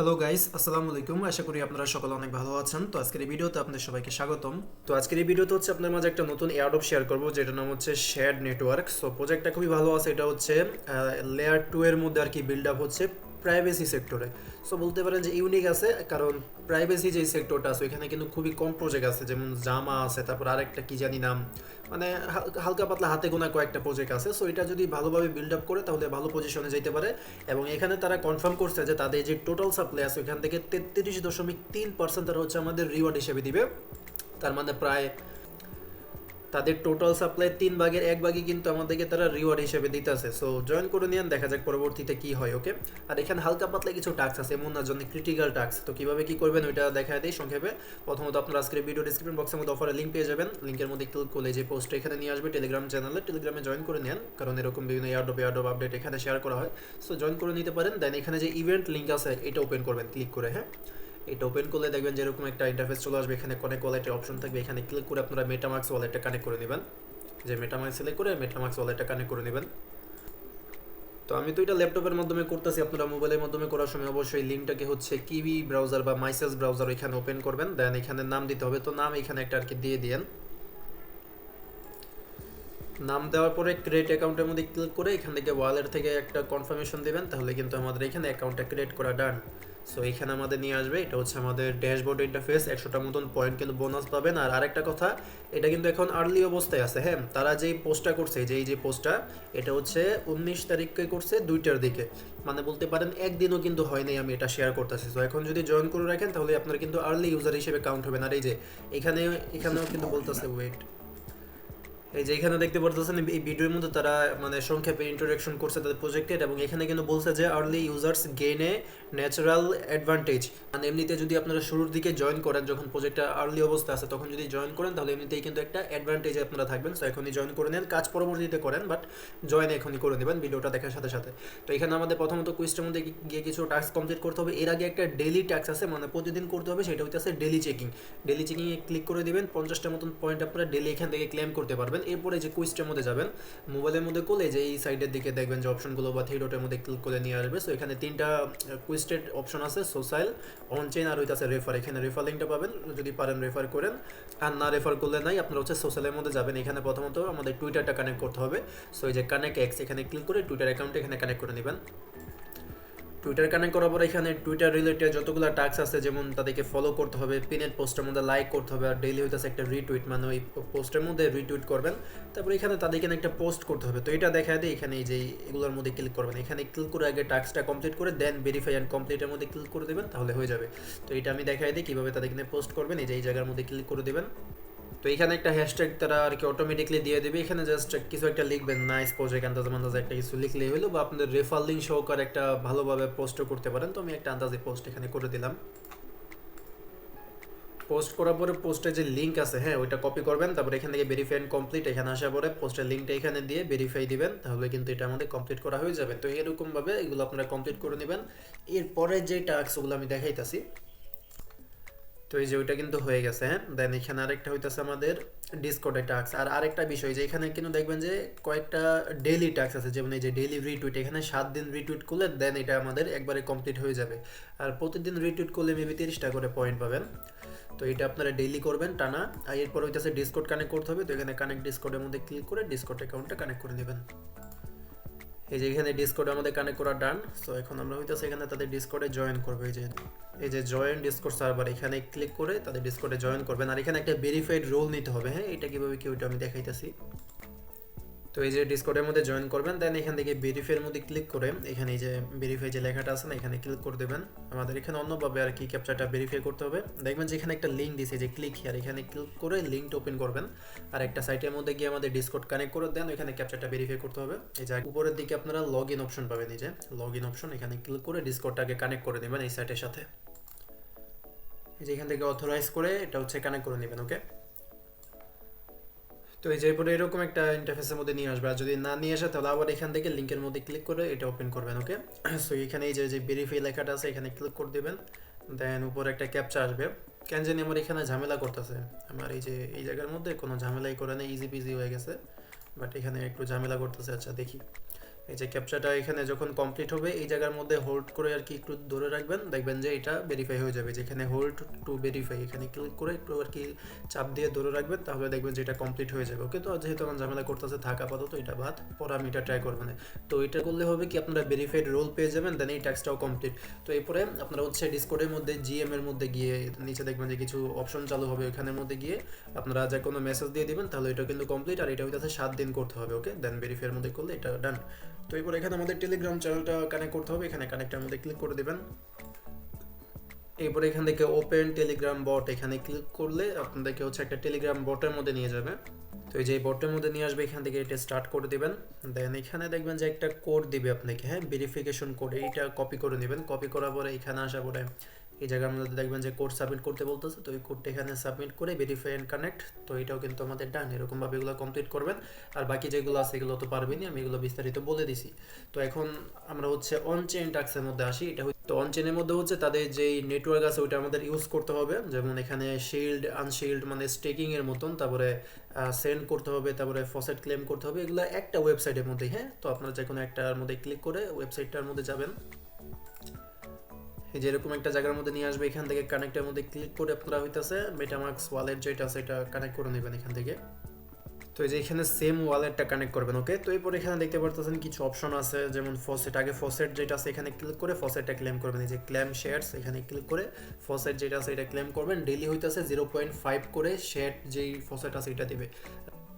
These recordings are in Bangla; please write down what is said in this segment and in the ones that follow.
হ্যালো গাইস আসসালামু আলাইকুম আশা করি আপনারা সকলে অনেক ভালো আছেন। তো আজকের এই ভিডিওতে আপনাদের সবাইকে স্বাগতম। তো আজকের এই ভিডিওতে হচ্ছে আপনার মাঝে একটা নতুন এয়ারডপ শেয়ার করব, যেটার নাম হচ্ছে শেয়ার নেটওয়ার্ক সো প্রজেক্টটা খুবই ভালো আছে। এটা হচ্ছে লেয়ার টু এর মধ্যে আর কি বিল্ড আপ হচ্ছে। প্রাইভেসি সেক্টরে সো বলতে পারেন যে ইউনিক আছে, কারণ প্রাইভেসি যে সেক্টরটা আছে, ওইখানে কিন্তু খুবই কম প্রজেক্ট আছে, যেমন জামা আছে, তারপর আরেকটা কি জানি নাম মানে হালকা পাতলা হাতে গোনা কয়েকটা প্রজেক্ট আছে। সো এটা যদি ভালোভাবে বিল্ড আপ করে, তাহলে ভালো পজিশনে যেতে পারে। এবং এখানে তারা কনফার্ম করছে যে তাদের যে টোটাল সাপ্লাই আছে, ওইখান থেকে তেত্রিশ দশমিক তিন পার্সেন্ট তারা হচ্ছে আমাদের রিওয়ার্ড হিসেবে দিবে। তার মানে প্রায় তাদের টোটাল সাপ্লাই তিন ভাগের এক ভাগই কিন্তু আমাদেরকে তারা রিওয়ার্ড হিসেবে দিতেছে। সো জয়েন করে নিয়ে দেখা যাক পরবর্তীতে কি হয় ওকে আর এখানে হালকা পাতলা কিছু টাস্ক আছে এমন না জন্য ক্রিটিক্যাল টাস্ক তো কীভাবে কি করবেন ওইটা দেখা দেয় সংক্ষেপে। প্রথমত আপনার আজকের ভিডিও ডিসক্রিপশন বক্সের মধ্যে অফারের লিঙ্ক পেয়ে যাবেন। লিঙ্কের মধ্যে ক্লিক করলে যে পোস্ট এখানে নিয়ে আসবে টেলিগ্রাম চ্যানেলে টেলিগ্রামে জয়েন করে নেন কারণ এরকম বিভিন্ন এয়ারডপ এয়ারডপ আপডেট এখানে শেয়ার করা হয়। সো জয়েন করে নিতে পারেন। দেন এখানে যে ইভেন্ট লিঙ্ক আছে, এটা ওপেন করবেন ক্লিক করে হ্যাঁ? এটা ওপেন করলে দেখবেন যেরকম একটা ইন্টারফেস চলে আসবে, এখানে কনেক্ট ওয়ালেটের অপশন থাকবে, এখানে ক্লিক করে আপনারা মেটামার্কস ওয়ালেটটা কানেক্ট করে নেবেন। যে মেটামার্ক সিলেক্ট করে মেটামার্কস ওয়ালেটটা কানেক্ট করে নেবেন। তো আমি তো এটা ল্যাপটপের মাধ্যমে করতেছি, আপনারা মোবাইলের মাধ্যমে করার সময় অবশ্যই লিঙ্কটাকে হচ্ছে কিবি ব্রাউজার বা মাইসেস ব্রাউজার এখানে ওপেন করবেন দেন এখানে নাম দিতে হবে। তো নাম এখানে একটা আর কি দিয়ে দিয়েন। নাম দেওয়ার পরে ক্রিয়েট অ্যাকাউন্টের মধ্যে ক্লিক করে এখান থেকে ওয়ালেট থেকে একটা কনফার্মেশন দিবেন, তাহলে কিন্তু আমাদের এখানে অ্যাকাউন্টটা ক্রিয়েট করা ডান সো এখানে আমাদের নিয়ে আসবে, এটা হচ্ছে আমাদের ড্যাশবোর্ড ইন্টারফেস একশোটা মতন পয়েন্ট কিন্তু বোনাস পাবেন। আর আরেকটা কথা, এটা কিন্তু এখন আর্লি অবস্থায় আছে হ্যাঁ? তারা যেই পোস্টটা করছে যে এই যে পোস্টটা, এটা হচ্ছে উনিশ তারিখে করছে দুইটার দিকে। মানে বলতে পারেন, একদিনও কিন্তু হয়নি আমি এটা শেয়ার করতেছি। তো এখন যদি জয়েন করে রাখেন, তাহলে আপনার কিন্তু আর্লি ইউজার হিসেবে কাউন্ট হবে না। এই যে, এখানে, এখানেও কিন্তু বলতেছে ওয়েট এই যে এখানে দেখতে পারতেছেন, এই ভিডিওর মধ্যে তারা মানে সংক্ষেপে ইন্ট্রোডাকশন করছে তাদের প্রজেক্টের এবং এখানে কিন্তু বলছে যে আর্লি ইউজার্স গেইনে ন্যাচারাল অ্যাডভান্টেজ মানে এমনিতে যদি আপনারা শুরুর দিকে জয়েন করেন, যখন প্রজেক্টটা আর্লি অবস্থা আছে, তখন যদি জয়েন করেন, তাহলে এমনিতেই কিন্তু একটা অ্যাডভান্টেজ আপনারা থাকবেন। সো এখনই জয়েন করে নেন। কাজ পরবর্তীতে করেন বাট জয়েন এখনই করে নেবেন ভিডিওটা দেখার সাথে সাথে। তো এখানে আমাদের প্রথমত কুইজটার মধ্যে গিয়ে কিছু টাস্ক কমপ্লিট করতে হবে। এর আগে একটা ডেলি ট্যাক্স আছে মানে প্রতিদিন করতে হবে, সেটা হচ্ছে ডেলি চেকিং ডেলি চেকিংয়ে ক্লিক করে দিবেন, পঞ্চাশটার মতন পয়েন্ট আপনারা ডেলি এখান থেকে ক্লেম করতে পারবেন। এরপরে যে কুইজটার মধ্যে যাবেন মোবাইলের মধ্যে করলে যে এই সাইডের দিকে দেখবেন যে অপশনগুলো বা থ্রি ডটের মধ্যে ক্লিক করে নিয়ে আসবে। সো এখানে তিনটা কুইস্টেড অপশন আছে সোশ্যাল অনচেন আর ওইটা আছে রেফার এখানে রেফার লিঙ্কটা পাবেন, যদি পারেন রেফার করেন। আর না রেফার করলে নাই, আপনারা হচ্ছে সোশ্যালের মধ্যে যাবেন। এখানে প্রথমত আমাদের টুইটারটা কানেক্ট করতে হবে। সো এই যে কানেক্ট এক্স এখানে ক্লিক করে টুইটার অ্যাকাউন্টে এখানে কানেক্ট করে নেবেন। টুইটার কানেক্ট করার পর এখানে টুইটার রিলেটেড যতগুলো টাস্ক আছে, যেমন তাদেরকে ফলো করতে হবে পিনের পোস্টের মধ্যে লাইক করতে হবে, আর ডেইলি হইতেছে একটা রিটুইট মানে ওই পোস্টের মধ্যে রিটুইট করবেন। তারপর এখানে তাদেরকে একটা পোস্ট করতে হবে। তো এটা দেখা দেয় এখানে এই যে এগুলোর মধ্যে ক্লিক করবেন। এখানে ক্লিক করে আগে টাস্কটা কমপ্লিট করে দেন ভেরিফাই অ্যান্ড কমপ্লিটের মধ্যে ক্লিক করে দেবেন, তাহলে হয়ে যাবে। তো এটা আমি দেখাই দিই কীভাবে তাদেরকে পোস্ট করবেন, এই যে এই জায়গার মধ্যে ক্লিক করে দেবেন। তো এখানে একটা হ্যাশট্যাগ তারা আর কি অটোমেটিকলি দিয়ে দেবে। এখানে জাস্ট কিছু একটা লিখবেন নাইস প্রজেক্ট আন্দাজ আন্দাজ একটা কিছু লিখলেই হলো বা আপনাদের রেফার লিঙ্ক সহকার একটা ভালোভাবে পোস্টও করতে পারেন। তো আমি একটা আন্দাজে পোস্ট এখানে করে দিলাম। পোস্ট করার পরে পোস্টের যে লিঙ্ক আছে হ্যাঁ ওইটা কপি করবেন। তারপর এখান থেকে ভেরিফাই অ্যান্ড কমপ্লিট এখানে আসার পরে পোস্টের লিঙ্কটা এখানে দিয়ে ভেরিফাই দিবেন। তাহলে কিন্তু এটা আমাদের কমপ্লিট করা হয়ে যাবে। তো এরকমভাবে এগুলো আপনারা কমপ্লিট করে নেবেন। এরপরে যে টাস্ক ওগুলো আমি দেখাইতাছি তো এই যে ওইটা কিন্তু হয়ে গেছে হ্যাঁ? দেন এখানে আরেকটা হইতেছে আমাদের ডিসকর্ডের টাস্ক আর আরেকটা বিষয়, যে এখানে কিন্তু দেখবেন যে কয়েকটা ডেইলি টাস্ক আছে, যেমন এই যে ডেইলি রিটুইট এখানে সাত দিন রিটুইট করলে দেন এটা আমাদের একবারে কমপ্লিট হয়ে যাবে। আর প্রতিদিন রিটুইট করলে মেবি তিরিশটা করে পয়েন্ট পাবেন। তো এটা আপনারা ডেইলি করবেন টানা। আর এরপর হইতেছে ডিসকোড কানেক্ট করতে হবে, তো এখানে কানেক্ট ডিসকোডের মধ্যে ক্লিক করে ডিসকর্ড অ্যাকাউন্টটা কানেক্ট করে নেবেন। এই যে এখানে ডিসকর্ড আমাদের কানেক্ট করা ডান সো এখন আমরা হইতেছে এখানে তাদের ডিসকোডে জয়েন করব, এই যে এই যে জয়েন ডিসকর্ড সার্ভার এখানে ক্লিক করে তাদের ডিসকর্ডে জয়েন করবেন। আর এখানে একটা ভেরিফাইড রোল নিতে হবে হ্যাঁ? এটা কীভাবে কি ওইটা আমি দেখাইতেছি। তো এই যে ডিসকর্ডের মধ্যে জয়েন করবেন দেন এখান থেকে ভেরিফাইয়ের মধ্যে ক্লিক করে এখানে এই যে ভেরিফাই যে লেখাটা আছে না, এখানে ক্লিক করে দেবেন। আমাদের এখানে অন্যভাবে আর কি ক্যাপচারটা ভেরিফাই করতে হবে। দেখবেন যে এখানে একটা লিঙ্ক দিছে যে ক্লিক হিয়ার এখানে ক্লিক করে লিঙ্কটা ওপেন করবেন। আর একটা সাইটের মধ্যে গিয়ে আমাদের ডিসকর্ড কানেক্ট করে দেন এখানে ক্যাপচারটা ভেরিফাই করতে হবে। এই যে উপরের দিকে আপনারা লগ ইন অপশন পাবেন, এই যে লগ ইন অপশন এখানে ক্লিক করে ডিসকর্ডটাকে কানেক্ট করে নেবেন এই সাইটের সাথে। এই যে এখান থেকে অথরাইজ করে এটা হচ্ছে কানেক্ট করে নেবেন ওকে তো এই যে এরপরে এরকম একটা ইন্টারফেসের মধ্যে নিয়ে আসবে। আর যদি না নিয়ে আসে, তাহলে আবার এখান থেকে লিঙ্কের মধ্যে ক্লিক করে এটা ওপেন করবেন ওকে সো এখানে এই যে যে ভেরিফাই লেখাটা আছে, এখানে ক্লিক করে দেবেন। দেন উপরে একটা ক্যাপচা আসবে। কেন জানি আমার এখানে ঝামেলা করতেছে। আমার এই যে, এই জায়গার মধ্যে কোনো ঝামেলাই করে না ইজি পিজি হয়ে গেছে। বাট এখানে একটু ঝামেলা করতেছে আচ্ছা দেখি। এই যে ক্যাপচাটা এখানে যখন কমপ্লিট হবে, এই জায়গার মধ্যে হোল্ড করে আর কি একটু ধরে রাখবেন, দেখবেন যে এটা ভেরিফাই হয়ে যাবে। যেখানে হোল্ড টু ভেরিফাই এখানে ক্লিক করে একটু আর কি চাপ দিয়ে ধরে রাখবেন, তাহলে দেখবেন যে এটা কমপ্লিট হয়ে যাবে। ওকে তো যেহেতু আমার ঝামেলা করতেছে, থাকা আপাতত এটা বাদ, পরে আমি এটা ট্রাই করব না। তো এটা করলে হবে কি, আপনারা ভেরিফাইড রোল পেয়ে যাবেন দেন এই ট্যাক্সটাও কমপ্লিট তো এরপরে আপনারা হচ্ছে ডিসকোডের মধ্যে জিএম এর মধ্যে গিয়ে, নিচে দেখবেন যে কিছু অপশন চালু হবে ওখানের মধ্যে গিয়ে, আপনারা যে কোনো মেসেজ দিয়ে দিবেন, তাহলে এটা কিন্তু কমপ্লিট আর এটা হইতেছে সাত দিন করতে হবে ওকে দেন ভেরিফাইয়ের মধ্যে করলে এটা ডান তো এরপর এখানে আমাদের টেলিগ্রাম চ্যানেলটা কানেক্ট করতে হবে। এখানে কানেক্টের মধ্যে ক্লিক করে দেবেন। এরপরে এখান থেকে ওপেন টেলিগ্রাম বট এখানে ক্লিক করলে আপনাদেরকে হচ্ছে একটা টেলিগ্রাম বটের মধ্যে নিয়ে যাবে। তো এই যে বটের মধ্যে নিয়ে আসবে, এখান থেকে এটা স্টার্ট করে দিবেন। দেন এখানে দেখবেন যে একটা কোড দিবে আপনাকে হ্যাঁ? ভেরিফিকেশন কোড এইটা কপি করে নেবেন। কপি করার পরে এখানে আসার পরে এই জায়গার মধ্যে দেখবেন যে কোড সাবমিট করতে বলতেছে, তো এই কোডটা এখানে সাবমিট করে ভেরিফাই অ্যান্ড কানেক্ট তো এটাও কিন্তু আমাদের ডান এরকমভাবে এগুলো কমপ্লিট করবেন। আর বাকি যেগুলো আছে এগুলো তো পারবেনই, আমি এগুলো বিস্তারিত বলে দিছি। তো এখন আমরা হচ্ছে অন চেইন টাক্সের মধ্যে আসি, এটা তো অন চেইনের মধ্যে হচ্ছে তাদের যেই নেটওয়ার্ক আছে ওইটা আমাদের ইউজ করতে হবে। যেমন এখানে শিল্ড আনশিল্ড মানে স্টেকিং এর মতন, তারপরে সেন্ড করতে হবে, তারপরে ফসেট ক্লেম করতে হবে, এগুলো একটা ওয়েবসাইটের মধ্যে হ্যাঁ? তো আপনারা যে কোনো একটার মধ্যে ক্লিক করে ওয়েবসাইটটার মধ্যে যাবেন। এই যে এরকম একটা জায়গার মধ্যে নিয়ে আসবে, এখান থেকে কানেক্টের মধ্যে ক্লিক করে আপনারা হইতাছে মেটামার্কস ওয়ালেট যেটা আছে এটা কানেক্ট করে নেবেন এখান থেকে। তো এই যে এখানে সেম ওয়ালেটটা কানেক্ট করবেন ওকে তো এরপর এখানে দেখতে পারতেছেন কিছু অপশন আছে, যেমন ফসেট আগে ফসেট যেটা আছে এখানে ক্লিক করে ফসেটটা ক্লেম করবেন। এই যে ক্লেম শেয়ারস এখানে ক্লিক করে ফসেট যেটা আছে এটা ক্লেম করবেন। ডেলি হইতেছে জিরো পয়েন্ট ফাইভ করে শেয়ার যেই ফসেট আছে এটা দিবে।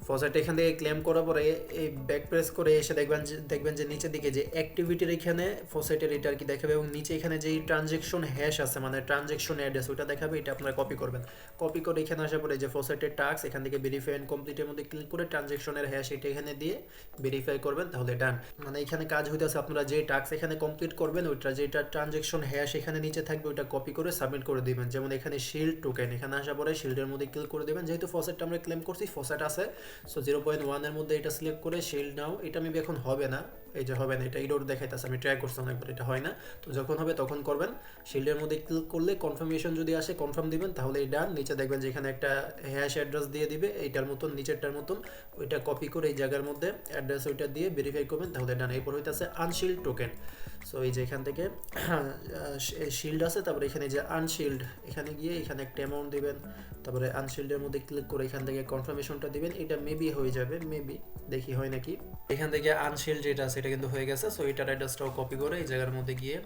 ফসেট এখান থেকে ক্লেম করার পরে এই ব্যাক প্রেস করে এসে দেখবেন যে দেখবেন যে নিচের দিকে যে অ্যাক্টিভিটির এখানে ফসেটের এটা আর কি দেখাবে এবং নিচে এখানে যেই ট্রানজেকশন হ্যাশ আছে মানে ট্রানজেকশন অ্যাড্রেস ওটা দেখাবে, এটা আপনারা কপি করবেন। কপি করে এখানে আসার পরে যে ফসেটের টাস্ক এখান থেকে ভেরিফাই অ্যান্ড কমপ্লিটের মধ্যে ক্লিক করে ট্রানজেকশনের হ্যাশ এটা এখানে দিয়ে ভেরিফাই করবেন, তাহলে ডান মানে এখানে কাজ হইতেছে আপনারা যে টাস্ক এখানে কমপ্লিট করবেন, ওইটা যেটা ট্রানজেকশন হ্যাশ এখানে নিচে থাকবে, ওইটা কপি করে সাবমিট করে দিবেন। যেমন এখানে শিল্ড টোকেন এখানে আসার পরে শিল্ডের মধ্যে ক্লিক করে দেবেন। যেহেতু ফসেটটা আমরা ক্লেম করছি ফসেট আছে সো জিরো পয়েন্ট ওয়ানের মধ্যে এটা সিলেক্ট করে শেল নাও। এটা মেবি এখন হবে না। এই যে হবে না, এটা ইডোর দেখাইতেছে, আমি ট্রাই করছি অনেকবার, এটা হয় না। তো যখন হবে তখন করবেন। শিল্ডের মধ্যে ক্লিক করলে কনফার্মেশন যদি আসে কনফার্ম দিবেন, তাহলে ডান নিচে দেখবেন যে এখানে একটা হ্যাশ অ্যাড্রেস দিয়ে দিবে, এইটার মতন, নিচেরটার মতন, ওইটা কপি করে এই জায়গার মধ্যে অ্যাড্রেস ওইটা দিয়ে ভেরিফাই করবেন, তাহলে ডান এরপর হইতেছে আনশিল্ড টোকেন সো এই যে এখান থেকে শিল্ড আছে, তারপরে এখানে যে আনশিল্ড এখানে গিয়ে এখানে একটা অ্যামাউন্ট দিবেন। তারপরে আনশিল্ডের মধ্যে ক্লিক করে এখান থেকে কনফার্মেশনটা দিবেন। এটা মেবি হয়ে যাবে মেবি দেখি হয় নাকি। এখান থেকে আনশিল্ড যেটা আছে এটা কিন্তু হয়ে গেছে। সো এটার অ্যাড্রেসটাও কপি করে এই জায়গার মধ্যে গিয়ে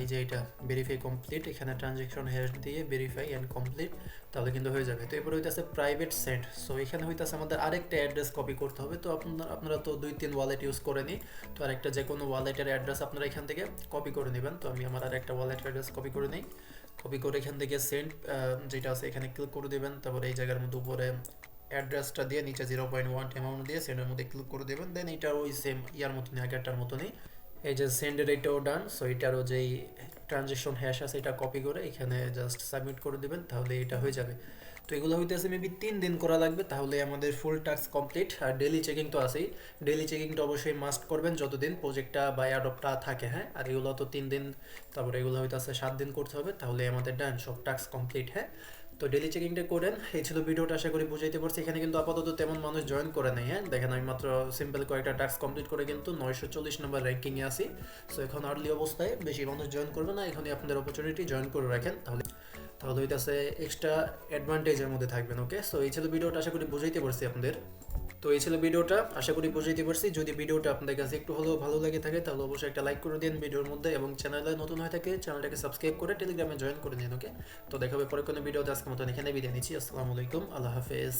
এই যে এটা ভেরিফাই কমপ্লিট এখানে ট্রানজেকশন হ্যাশ দিয়ে ভেরিফাই অ্যান্ড কমপ্লিট তাহলে কিন্তু হয়ে যাবে। তো এরপরে হইতেছে প্রাইভেট সেন্ট সো এখানে হইতেছে আমাদের আরেকটা অ্যাড্রেস কপি করতে হবে। তো আপনার, আপনারা তো দুই, তিন ওয়ালেট ইউজ করে নিই তো আরেকটা যে কোনো ওয়ালেটের অ্যাড্রেস আপনারা এখান থেকে কপি করে নেবেন। তো আমি আমার আরেকটা ওয়ালেট অ্যাড্রেস কপি করে নিই। কপি করে এখান থেকে সেন্ট যেটা আছে এখানে ক্লিক করে দেবেন। তারপরে এই জায়গার মধ্যে উপরে অ্যাড্রেসটা দিয়ে নিচে জিরো পয়েন্ট ওয়ান অ্যামাউন্ট দিয়ে সেন্ডের মধ্যে ক্লিক করে দেবেন। দেন এটা ওই সেম ইয়ার মতনই, আগেরটার মতনই। এই যে সেন্ডের এটাও ডান সো এটারও যেই ট্রানজেকশন হ্যাশ আছে, এটা কপি করে এখানে জাস্ট সাবমিট করে দিবেন, তাহলে এটা হয়ে যাবে। তো এগুলো হইতেছে মেবি তিন দিন করা লাগবে, তাহলে আমাদের ফুল টাস্ক কমপ্লিট আর ডেলি চেকিং তো আছেই। ডেলি চেকিংটা অবশ্যই মাস্ট করবেন যতদিন প্রজেক্টটা বা অ্যাডপটা থাকে হ্যাঁ? আর এগুলো তো তিন দিন, তারপরে এগুলো হইতেছে সাত দিন করতে হবে, তাহলে আমাদের ডান সব টাস্ক কমপ্লিট হ্যাঁ? তো ডেলি চেকিংটা করেন। এই ছিল ভিডিওটা, আশা করি বুঝাইতে পারছি। এখানে কিন্তু আপাতত তেমন মানুষ জয়েন করে নেই হ্যাঁ? দেখেন, আমি মাত্র সিম্পল কয়েকটা টাস্ক কমপ্লিট করে কিন্তু নয়শো চল্লিশ নম্বর র্যাঙ্কিংয়ে আসি সো এখন আর্লি অবস্থায় বেশি মানুষ জয়েন করবে না এখানে আপনাদের অপরচুনিটি জয়েন করে রাখেন। তাহলে তাহলে ওইটা এক্সট্রা অ্যাডভান্টেজের মধ্যে থাকবেন ওকে সো এই ছিল ভিডিওটা, আশা করি বুঝাইতে পারছি আপনাদের। তো এই ছিল ভিডিওটা। আশা করি বুঝাইতে পারছি। যদি ভিডিওটা আপনাদের কাছে একটু হলেও ভালো লাগে থাকে, তাহলে অবশ্যই একটা লাইক করে দিন ভিডিওর মধ্যে এবং চ্যানেলে নতুন হয়ে থাকে চ্যানেলটাকে সাবস্ক্রাইব করে টেলিগ্রামে জয়েন করে নিন ওকে তো দেখাবে পরে কোনো ভিডিওতে। আজকে মতন এখানে বিদায় নিচ্ছি। আসসালামু আলাইকুম। আল্লাহ হাফেজ।